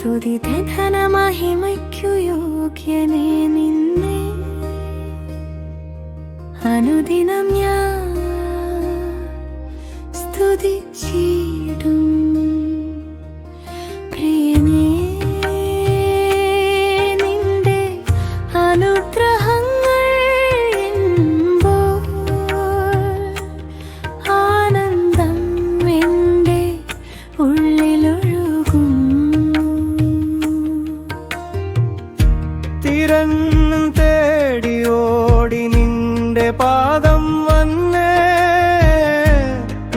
സ്തുതി ധനമഹിമയ്ക്കു യോഗ്യനേ നിന്നെ അനുദിനം ഞാൻ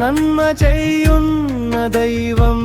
നന്മ ചെയ്യുന്ന ദൈവം.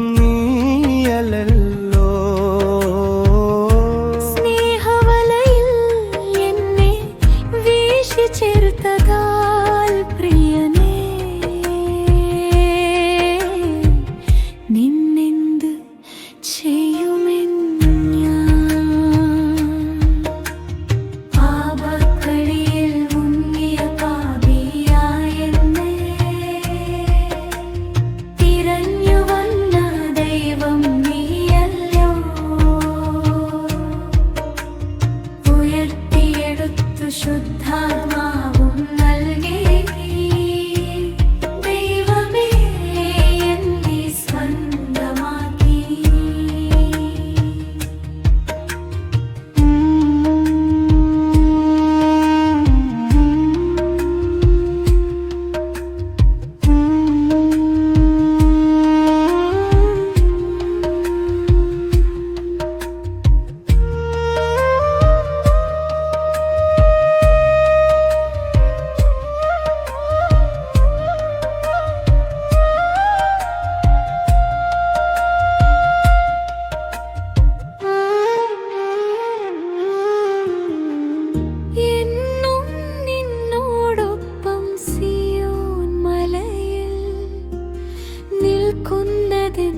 നിൽക്കുന്നതിൻ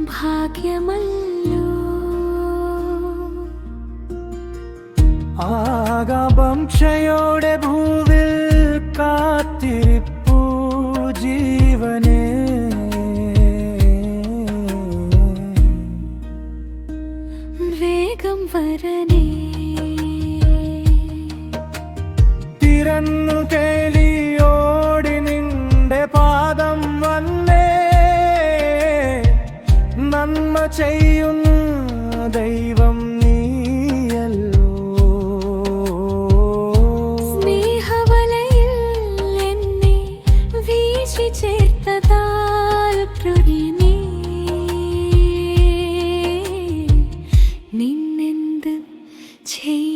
ഭാഗ്യമല്ലോ. ആകാംക്ഷയോടെ ഭൂവിൽ കാത്തിരിപ്പൂ ജീവനെ. വേഗം വരനേ ചെയ്യുന്ന ദൈവം നീയല്ലോ. സ്നേഹവലയിൽ എന്നെ വീശി ചേർത്തതാൽ പ്രവീണേ നിന്നെന്ത് ചെയ്യും?